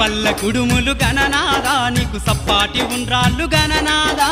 పల్ల కుడుములు గణనాదా నీకు సప్పాటి ఉండ్రాళ్ళు గణనాదా